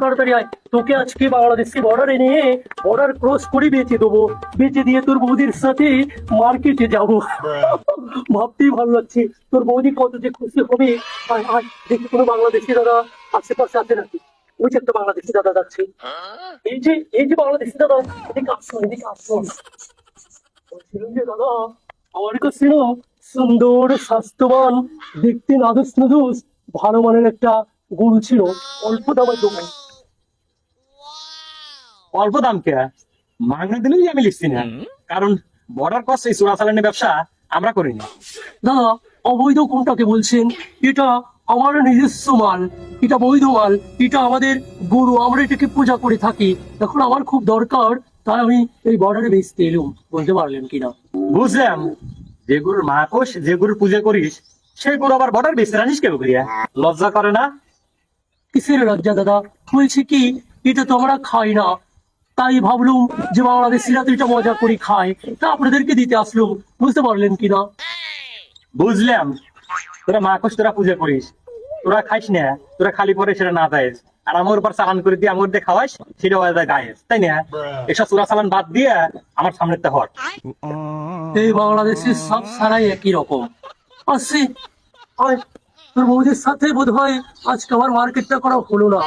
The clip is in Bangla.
তাড়াতাড়ি আয়। তোকে আজকে বাংলাদেশে বর্ডারে ক্রস করে বেঁচে দেবো। বেঁচে দিয়ে তোর বৌদির সাথে মার্কেটে যাব। ভাবতেই ভালো লাগছে। তোর বৌদি কত যে খুশি হবে। দেখি কোনো বাংলাদেশি দাদা আশেপাশে আছে নাকি? ওই যে একটা বাংলাদেশি দাদা যাচ্ছে। এই যে এই যে বাংলাদেশি দাদা, এদিকে আসুন এদিকে বলছিলাম যে, দাদা, আমার কাছে সুন্দর, স্বাস্থ্যবান, দেখতে নাদুস নাদুস, ভালো মানের একটা গরু ছিল অল্প দামের দোকান। অল্প দাম কে? মাগনা দিলেই আমি লিখছি না। কারণ বর্ডার ক্রস এই চোরাচালানের ব্যবসা আমরা করি না দাদা অবৈধ কোনটাকে বলছেন? এটা আমার নিজস্ব মাল এটা বৈধ মাল এটা আমাদের গরু আমরা এটাকে পূজা করে থাকি। এখন আমার খুব দরকার তাই আমি এই বর্ডারে বেচতে এলুম। বলতে পারলেন কিনা? বুঝলাম। যে গরুর মাকোশ যে গরুর পূজা করিস সেই গরু আবার বর্ডার বেশি রানিস কেউ করিয়া? লজ্জা করে না? কিসের লজ্জা দাদা? বলছি কি এটা তো আমরা খাই না। তাই ভাবলুম যে বাংলাদেশিরা তো এটা মজা করে খায়। তা আপনাদেরকে দিতে আসলুম বুঝতে পারলেন কিনা? বুঝলাম। তোরা মাকোশ তোরা পূজা করিস। তোরা খাইস না। তোরা খালি পরে সেটা না যাইস আর আমার উপর চালান করে দিয়ে আমার দিয়ে খাওয়াইস সেটা যায় গায়েস। তাই না? এসব চোরা চালান বাদ দিয়ে আমার সামনে হট। এই বাংলাদেশের সব সারাই একই রকম। আসছি আয়। তোর বৌদির সাথে বোধ হয় আজকে আমার মার্কেটটা করা হলো না।